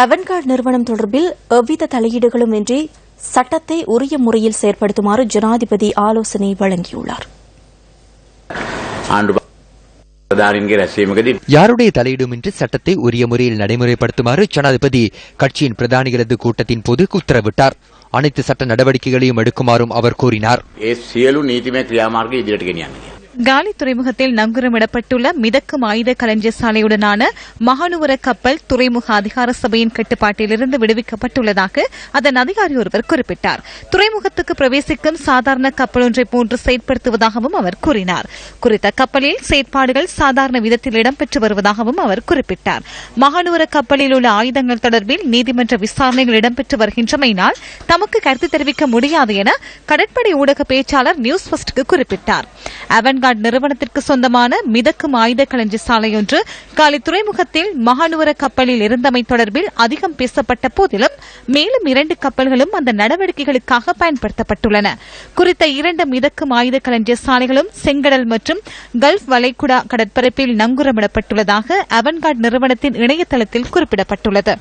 அவன்கார்டு நிறுவனம் தொடர்பில் எவ்வித தலையீடுகளும் இன்றி சட்டத்தை உரிய முறையில் செயற்படுத்துமாறு ஜனாதிபதி ஆலோசனை வழங்கியுள்ளார். யாருடைய தலையிடுமின்றி சட்டத்தை உரிய முறையில் நடைமுறைப்படுத்துமாறு ஜனாதிபதி கட்சியின் பிரதானிகளது கூட்டத்தின் போது உத்தரவிட்டார். அனைத்து சட்ட நடவடிக்கைகளையும் எடுக்குமாறும் அவர் கூறினார். காலி துறைமுகத்தில் நங்குரமிடப்பட்டுள்ள மிதக்கும் ஆயுத கலைஞர் சாலையுடனான மகாநூர கப்பல் துறைமுக அதிகார சபையின் கட்டுப்பாட்டிலிருந்து விடுவிக்கப்பட்டுள்ளதாக அதன் அதிகாரி ஒருவர் குறிப்பிட்டார். துறைமுகத்துக்கு பிரவேசிக்கும் சாதாரண கப்பல் ஒன்றை போன்று செயற்படுத்துவதாகவும் அவர் கூறினார். குறித்த கப்பலில் செயற்பாடுகள் சாதாரண விதத்தில் இடம்பெற்று வருவதாகவும் அவர் குறிப்பிட்டார். மகாநூர கப்பலில் உள்ள ஆயுதங்கள் தொடர்பில் நீதிமன்ற விசாரணைகள் இடம்பெற்று வருகின்றமையினால் தமக்கு கருத்து தெரிவிக்க முடியாது என கடற்படை ஊடக பேச்சாளர் நியூஸ் ஃபர்ஸ்டுக்கு குறிப்பிட்டார். அவன் அவன்கார்ட் நிறுவனத்திற்கு சொந்தமான மிதக்கும் ஆயுத களஞ்சி சாலையொன்று காலை துறைமுகத்தில் மகானுவர கப்பலில் இருந்தமை தொடர்பில் அதிகம் பேசப்பட்ட போதிலும் மேலும் இரண்டு கப்பல்களும் அந்த நடவடிக்கைகளுக்காக பயன்படுத்தப்பட்டுள்ளன. குறித்த இரண்டு மிதக்கும் ஆயுத களஞ்சிய சாலைகளும் செங்கடல் மற்றும் கல்ஃப் வளைகுடா கடற்பரப்பில் நங்குரமிடப்பட்டுள்ளதாக அவன்கார்ட் நிறுவனத்தின் இணையதளத்தில் குறிப்பிடப்பட்டுள்ளது.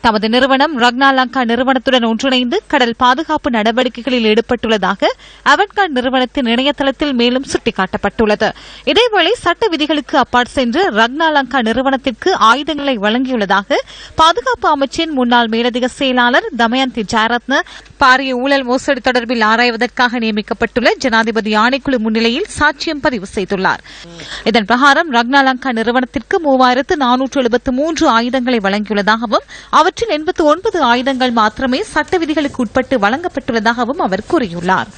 தமது நிறுவனம் ரக்னாலங்கா நிறுவனத்துடன் ஒன்றிணைந்து கடல் பாதுகாப்பு நடவடிக்கைகளில் ஈடுபட்டுள்ளதாக அவன்கார்ட் நிறுவனத்தின் இணையதளத்தில் மேலும் சுட்டிக்காட்டப்பட்டுள்ளது. இதேவேளை சட்ட விதிகளுக்கு அப்பாற் சென்று ரக்னாலங்கா நிறுவனத்திற்கு ஆயுதங்களை வழங்கியுள்ளதாக பாதுகாப்பு அமைச்சின் முன்னாள் மேலதிக செயலாளர் தமயந்தி ஜாரத்ன பாரிய ஊழல் மோசடி தொடர்பில் ஆராய்வதற்காக நியமிக்கப்பட்டுள்ள ஜனாதிபதி ஆணைக்குழு முன்னிலையில் சாட்சியம் பதிவு செய்துள்ளார். இதன் பிரகாரம் ரக்னாலங்கா நிறுவனத்திற்கு மூவாயிரத்து நானூற்று எழுபத்து மூன்று ஆயுதங்களை வழங்கியுள்ளதாகவும் அவற்றில் எண்பத்து ஒன்பது ஆயுதங்கள் மாத்திரமே சட்ட விதிகளுக்கு உட்பட்டு வழங்கப்பட்டுள்ளதாகவும் அவர் கூறியுள்ளார்.